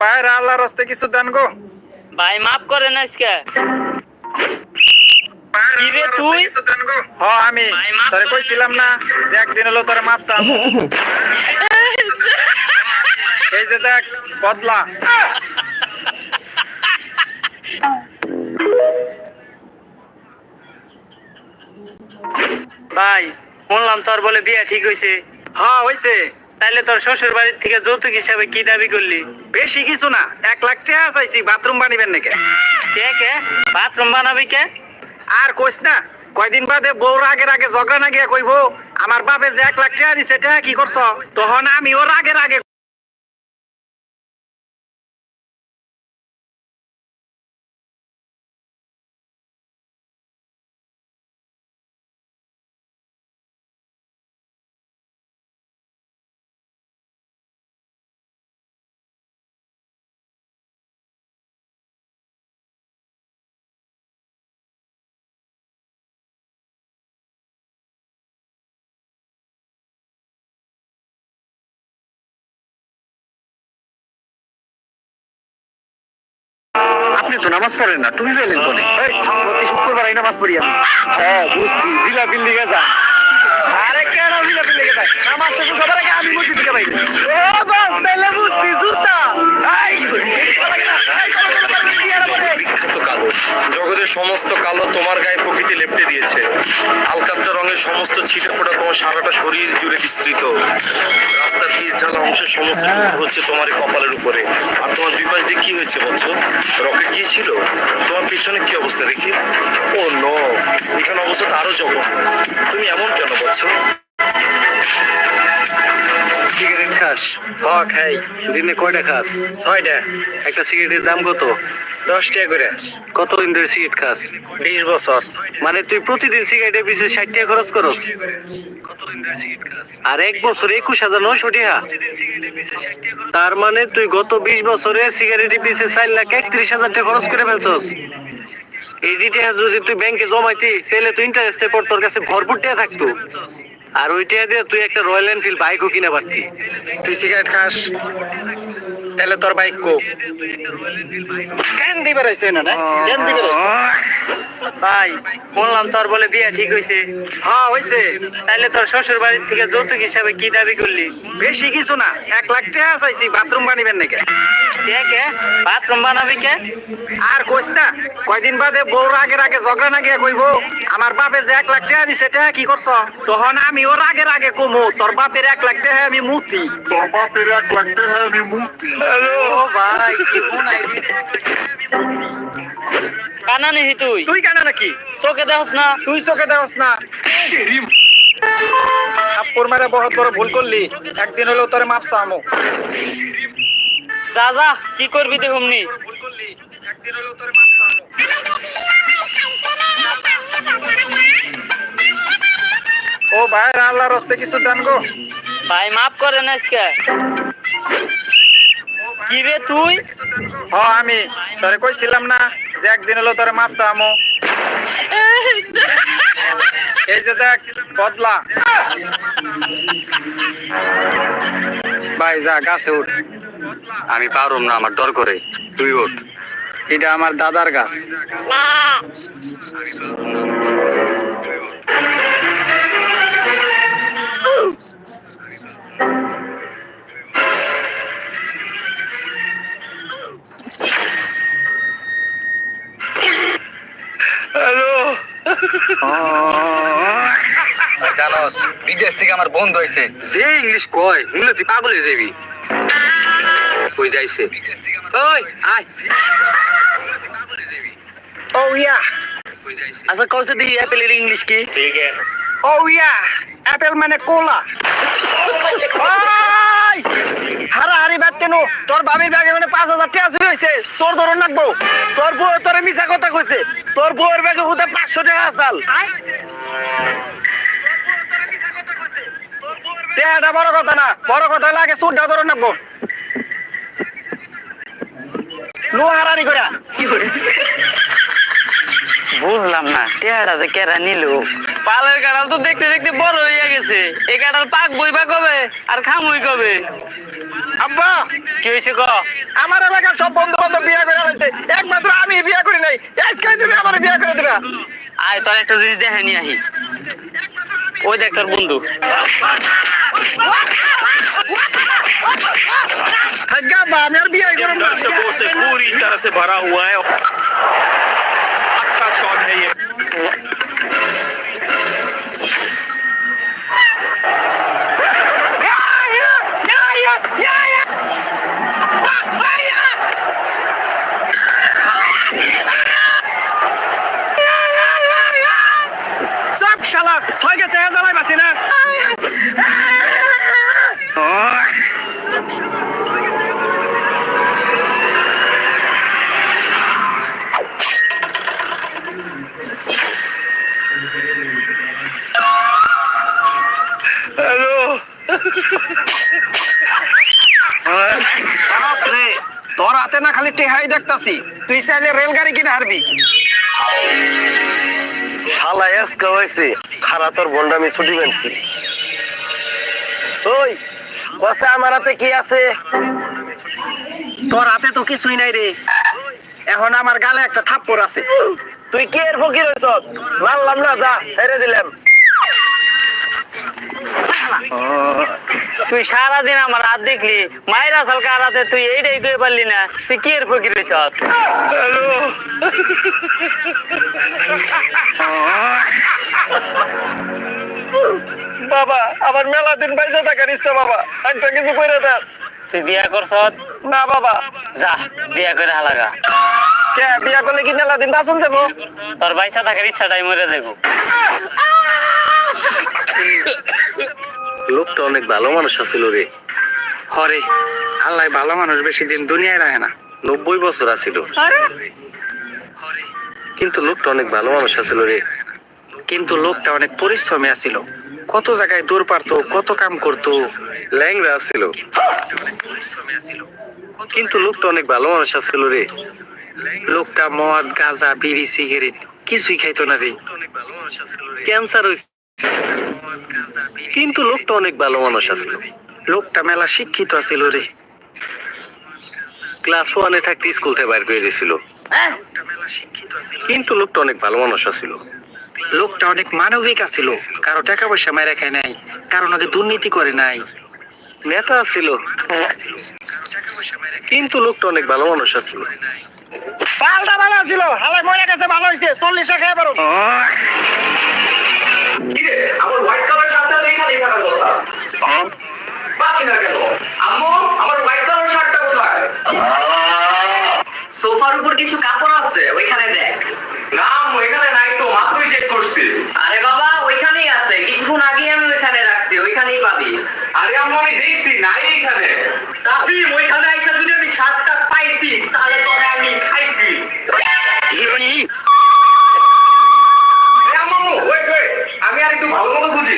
পায়ের আল্লাহর রাস্তে কিছু দেন গো। ভাই মাফ করেন আজকে। কি রে তুই? হ আমি তোরে করে কইছিলাম না যে একদিন হলো তোরে চাম এই যে দেখ বদলা। ভাই শুনলাম তোর বলে বিয়া ঠিক হয়েছে হ্যাঁ হইছে। তাইলে তোর শ্বশুর বাড়ির থেকে যৌতুক হিসাবে কি দাবি করলি? বেশি কিছু না এক লাখ টাকা চাইছি বাথরুম বানিবেন নাকি? কে কে? বাথরুম বানাবি কে? আর কইস না কয়দিন বাদে বউর আগের আগে ঝগড়া না গিয়া কইব আমার বাপে যে এক লাখ টাকা দিছে টাকা কি করছ? তখন আমি ওর আগের আগে আপনি তো নামাজ পড়েন না তুমি পেলেন বলে প্রতি শুক্রবার এই নামাজ পড়ি আমি হ্যাঁ বুঝছি জিলাপির লিগে যা আরে কেন জিলাপি লেগে যায় নামাজ শেষে সবার আগে আমি মসজিদ থেকে বাইরে ও বাস তাহলে বুঝছি জুতা এই, কথা না? এই, চলো, চলো, চলো, এই, বিয়ে হবে। বিখ্যাত কালো। জগতের সমস্ত কালো তোমার গায়ে প্রকৃতি লেপটে দিয়েছে। আলকাত্তা রঙের সমস্ত ছিটে ফোটা তোমার সারাটা শরীর জুড়ে বিস্তৃত। রাস্তার পিচ ঢালা অংশের সমস্ত হচ্ছে তোমার এই কপালের উপরে। আর তোমার দুই পাশ দিয়ে কি হয়েছে বলছো? রকেট গিয়েছিল তোমার পিছনে কি অবস্থা দেখি? ও নো এখানে অবস্থা তো আরও জঘন্য। তুমি এমন কেন বলছো? সিগারেট খাস? হ খাই দিনে কয়টা খাস? ছয়টা। একটা সিগারেটের দাম কত? দশ টাকা করে। কতদিন ধরে সিগারেট খাস? বিশ বছর। মানে তুই প্রতিদিন সিগারেটের পিছিয়ে ষাট টাকা খরচ করস? আর এক বছর একুশ হাজার নশো টাকা। তার মানে তুই গত বিশ বছরে সিগারেটের পিছিয়ে চার লাখ একত্রিশ হাজার টাকা খরচ করে ফেলছস। এই টাকা যদি তুই ব্যাংকে জমাইতি, তাহলে তুই ইন্টারেস্টের পর তোর কাছে ভরপুর টাকা থাকতো। আর ওইটা দিয়ে তুই একটা রয়্যাল এনফিল্ড বাইকও কিনে পারতি। তুই সিগারেট খাস। তাহলে তোর বাইক কো। কেন দিবে রাইছে না কেন দিবে রাইছে ভাই শুনলাম তোর বলে বিয়া ঠিক হয়েছে হ্যাঁ হইছে। তাইলে তোর শ্বশুর বাড়ির থেকে যৌতুক হিসাবে কি দাবি করলি? বেশি কিছু না এক লাখ টাকা চাইছি বাথরুম বানিবেন নাকি? কে কে? বাথরুম বানাবি কে? আর কইস না কয়দিন বাদে বউর আগের আগে ঝগড়া না গিয়া কইব আমার বাপে যে এক লাখ টাকা দিছে টাকা কি করছ? তখন আমি ওর আগের আগে কমু তোর বাপের এক লাখ টাকা আমি মুতি। তোর বাপের এক লাখ টাকা আমি মুক্তি ও ভাই কানা নেহি তুই। তুই কেন নাকি? চোখে দেখস না। তুই চোখে দেওস না। থাপ্পড় মেরে বহুত বড় ভুল করলি। একদিন হলেও তোরে মাপ চামু। যা যা কি করবি একদিন হলেও তোরে মাপ চামু ও ভাইয়ের আল্লাহর রাস্তে কিছু দেন গো। ভাই মাফ করেন আজকে। কি রে তুই? হ আমি তোরে কইছিলাম না যে একদিন হলো তোরে মাপ চামু এই যে দেখ বদলা। ভাই যা গাছে উঠ। আমি পারুম না আমার ডর করে। তুই উঠ। এটা আমার দাদার গাছ। হয়েছে যে ইংলিশ কয়, শুনলে তুই পাগল হয়ে যাবি। কই যাইছে? ওই, আয়। ও ইয়া। আচ্ছা কইছে দি, অ্যাপেলের ইংলিশ কি? ঠিক ও ইয়া, অ্যাপেল মানে কোলা। ওই! হারাহারি বাদ কেন তোর ভাবির ব্যাগে মানে পাঁচ হাজার টাকা চুরি হয়েছে চোর ধরন রাখব তোর বউ, তোরে মিছা কথা কইছে, তোর বউয়ের ব্যাগে হুদে পাঁচশো টাকা আসাল টাকাটা বড় কথা না। বড় কথা লাগে চোরটা ধরন রাখব নো হারানি করে বুঝলাম না টেহারা যে কেরা নিল। পালের কাঁঠাল তো দেখতে দেখতে বড় হয়ে গেছে। এই কাঁঠাল পাক বই বা কবে? আর খামুই কবে? আব্বা! কি হয়েছে ক? আমার এলাকার সব বন্ধু বান্ধব বিয়ে করে আলাইছে একমাত্র আমি বিয়ে করি নাই। আজকে তুমি আমার বিয়ে করে দিবা। আয় তোর একটা জিনিস দেখে নিয়ে আহি। ওই দেখ তোর বন্ধু। थज्जा बामियर भी आई दर्शकों से पूरी तरह से भरा हुआ है। अच्छा शॉट है ये। তোর হাতে না খালি টেহাই দেখতাছি। তুই চাইলে রেলগাড়ি কিনে হারবি। শালা এসকে হয়েছে। খারা তোর বন্ডা আমি ছুটি পেয়েছি ওই বসে আমার হাতে কি আছে? তোর হাতে তো কিছুই নাই রে। এখন আমার গালে একটা থাপ্পড় আছে। তুই কি এর ফকির হয়েছ মানলাম না যা ছেড়ে দিলাম। তুই সারাদিন আমার হাত দেখলি মায়ের আসল কার হাতে তুই এইটাই কই পারলি না। তুই কি এর ফকির বাবা আমার মেলা দিন পয়সা থাকার ইচ্ছা বাবা। একটা কিছু করে দেন। তুই বিয়া করছ না বাবা। যা বিয়া করে হালাগা কে বিয়া করলে কি মেলা দিন বাসন যাব? তোর বাইসা থাকার ইচ্ছাটাই মরে দেবো লোকটা অনেক ভালো মানুষ আছিল রে। হরে আল্লাহ ভালো মানুষ বেশি দিন দুনিয়ায় রাখে না। নব্বই বছর আছিল। কিন্তু লোকটা অনেক ভালো মানুষ আছিল রে। কিন্তু লোকটা অনেক পরিশ্রমী আছিল। কত জায়গায় দূর পারতো কত কাম করতো। ল্যাংরা আছিল। কিন্তু লোকটা অনেক ভালো মানুষ আছিল রে। লোকটা মদ গাঁজা বিড়ি সিগারেট কিছুই খাইতো না রে। ক্যান্সার হয়েছে কিন্তু লোকটা অনেক ভালো মানুষ আছিল লোকটা মেলা শিক্ষিত আছিল রে। ক্লাস ওয়ানে থাকতে স্কুল থেকে বাইর করে দিয়েছিল কিন্তু লোকটা অনেক ভালো মানুষ আছিল। লোকটা অনেক মানবিক আছিল। কারও টাকা পয়সা মেরে খায় নাই কারণ নাকি দুর্নীতি করে নাই। নেতা আছিল। কিন্তু লোকটা অনেক ভালো মানুষ আছিল। পাল্টা ভালো ছিল হালাই মরে গেছে ভালো হয়েছে চল্লিশ টাকা পারো আমার হোয়াইট কালার শার্টটা তো এখানেই থাকার কথা। পাচ্ছি না কেন? আম্মু আমার হোয়াইট কালার শার্টটা কোথায়? সোফার উপর কিছু কাপড় আছে ওইখানে দেখ। না আম্মু এখানে নাই তো মাত্রই চেক করছি। আরে বাবা ওইখানেই আছে। কিছুক্ষণ আগে আমি ওইখানে রাখছি ওইখানেই পাবি। আরে আম্মু আমি দেখছি নাই এখানে। তাবি ওইখানে আইসা যদি আমি শার্টটা পাইছি তাহলে তোরে আমি খাইছি। আর একটু ভালো মতো খুঁজি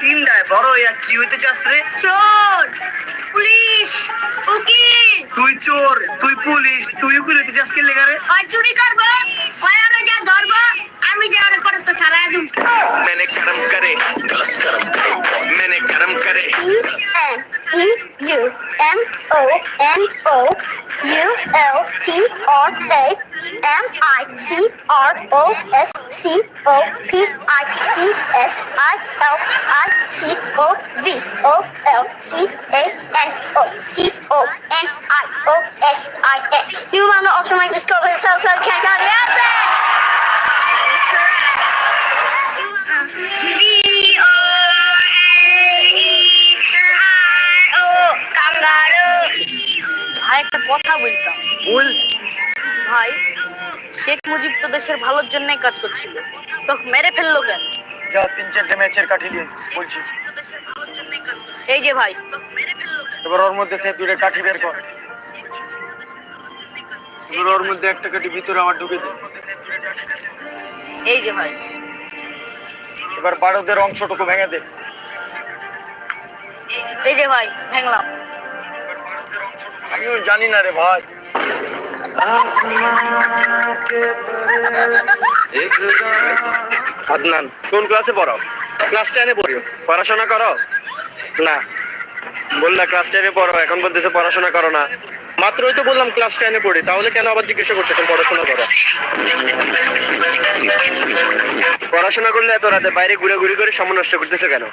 তিনটায় বড় কি হইতে চাস রে? চোর! পুলিশ! উকিল! তুই চোর তুই পুলিশ তুই উকিল চাস কে লেগা রে? আর চুরি করব আর যা ধরব আমি যা আর করতে সারা দিম। মেনে করে গলত করম O N O U L T R A M I C R O S C O P I C S I L I C O V O L C A N O C O N I O S I S. You also make this go with yourself, so check out the V O kangaroo. ভাই একটা কথা বলতাম। বল। ভাই শেখ মুজিব তো দেশের ভালোর জন্যই কাজ করছিল। তোকে মেরে ফেলল কেন? যা তিন চারটে ম্যাচের কাঠি নিয়ে বলছি। এই যে ভাই। এবার ওর মধ্যে থেকে দুটো কাঠি বের কর। এবার ওর মধ্যে একটা কাঠি ভিতরে আমার ঢুকে দে। এই যে ভাই। এবার বারোদের অংশটুকু ভেঙে দে। এই যে ভাই ভেঙলাম। আমিও জানি না রে ভাই। আদনান, কোন ক্লাসে পড়ো? ক্লাস টেনে পড়িও। পড়াশোনা করো? না। বললা ক্লাস টেনে পড়ো, এখন বলতেছে পড়াশোনা করো না। মাত্রই তো বললাম ক্লাস টেনে পড়ি, তাহলে কেন আবার জিজ্ঞাসা করছ? তুমি পড়াশোনা করো। পড়াশোনা করলে এত রাতে বাইরে ঘুরে ঘুরে করে সময় নষ্ট করতেছে কেন?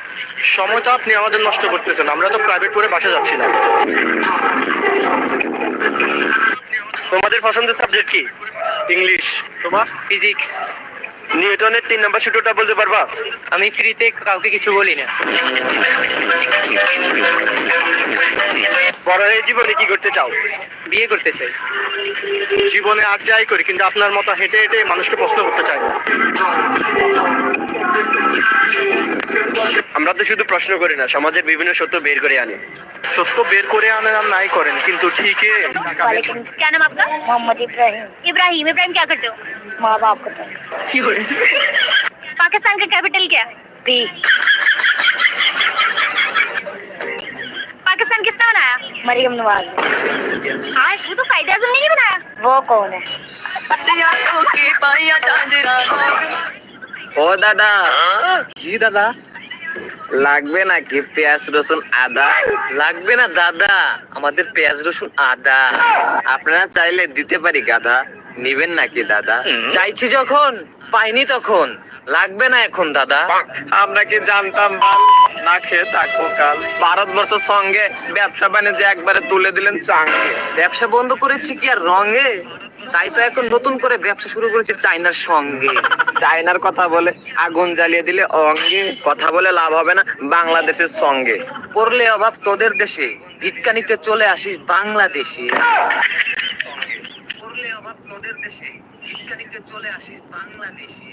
সময় তো আপনি আমাদের নষ্ট করতেছেন, আমরা তো প্রাইভেট পড়ে বাসা যাচ্ছি না। তোমাদের পছন্দের সাবজেক্ট কি? ইংলিশ তোমার ফিজিক্স নিউটনের তিন নম্বর সূত্রটা বলতে পারবা? আমি ফ্রিতে কাউকে কিছু বলি না। পরের এই জীবনে কি করতে চাও বিয়ে করতে চাই জীবনে আর যাই করি কিন্তু আপনার মতো হেঁটে হেঁটে মানুষকে প্রশ্ন করতে চাই না আমরা তো শুধু প্রশ্ন করি না সমাজের বিভিন্ন সত্য বের করে আনি সত্য বের করে আনেন আর নাই করেন কিন্তু ঠিকই টাকা বের করেন। क्या नाम आपका मोहम्मद इब्राहिम इब्राहिम इब्राहिम क्या करते हो माँ बाप को तंग पाकिस्तान का कैपिटल क्या पी मरियम नवाज हाँ वो तो कायदे आजम ने नहीं बनाया वो कौन है ও দাদা জি দাদা লাগবে নাকি পেঁয়াজ রসুন আদা লাগবে না দাদা আমাদের পেঁয়াজ রসুন আদা আপনারা চাইলে দিতে পারি গাদা নিবেন নাকি দাদা? চাইছি যখন পাইনি তখন। লাগবে না এখন দাদা। আমরা কি জানতাম না খেয়ে থাকব কাল? ভারতবর্ষের সঙ্গে ব্যবসা বাণিজ্য একবারে তুলে দিলেন চাঙ্গে। ব্যবসা বন্ধ করেছি কি আর রঙে? তাই তো এখন নতুন করে ব্যবসা শুরু করেছে চাইনার সঙ্গে। চায়নার কথা বলে আগুন জ্বালিয়ে দিলে অঙ্গে। কথা বলে লাভ হবে না বাংলাদেশের সঙ্গে। পড়লে অভাব তোদের দেশে। ভিক্ষা নিতে চলে আসিস বাংলাদেশে। পড়লে তোদের দেশে ভিক্ষা চলে আসিস বাংলাদেশে।